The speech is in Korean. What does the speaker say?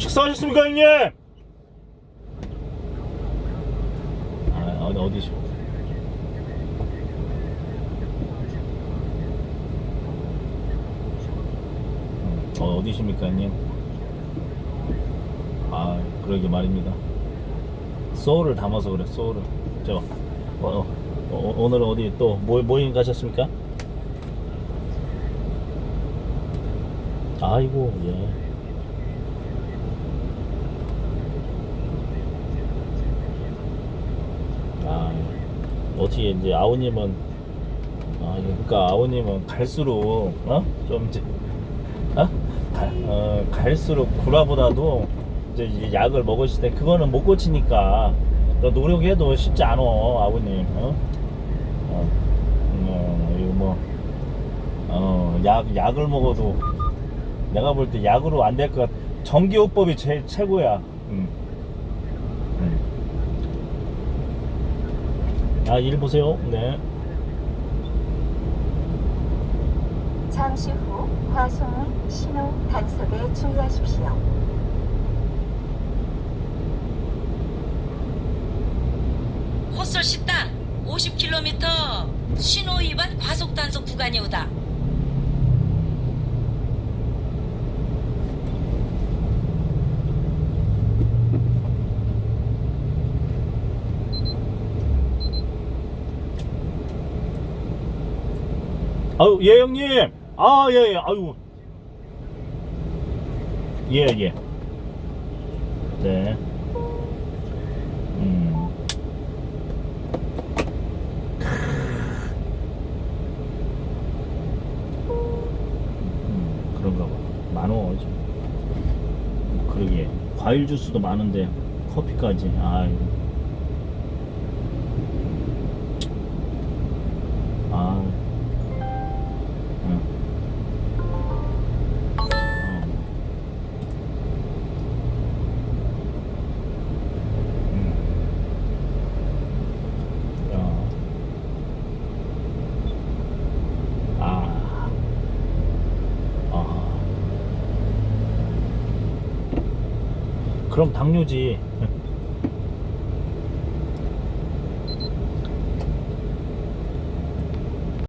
식사하셨습니까 형님? 아 어디 어디죠? 어, 어디십니까 형님? 아 그러게 말입니다. 소울을 담아서 그래 소울을. 저 어, 어, 어, 오늘 어디 또 모, 모임 가셨습니까? 아이고 예. 아 어떻게 이제 아우님은 아 그러니까 아우님은 갈수록 어좀 이제 어? 갈, 어 갈수록 구라보다도 이제 이 약을 먹으실 때 그거는 못 고치니까 너 노력해도 쉽지 않어 아버님 어? 어, 어뭐 어, 약, 약을 먹어도 내가 볼 때 약으로 안 될 것 같아. 전기요법이 제, 최고야. 음. 음. 아, 일 보세요. 네. 잠시 후 화성은 신호 단속에 주의하십시오. 헛설 식당 50km 신호 위반 과속 단속 구간이 오다. 아유, 예, 형님. 아, 예, 예. 아유. 예, 예. 네. 음. 음. 그러게. 과일 주스도 많은데, 커피까지. 아유. 그럼 당뇨지.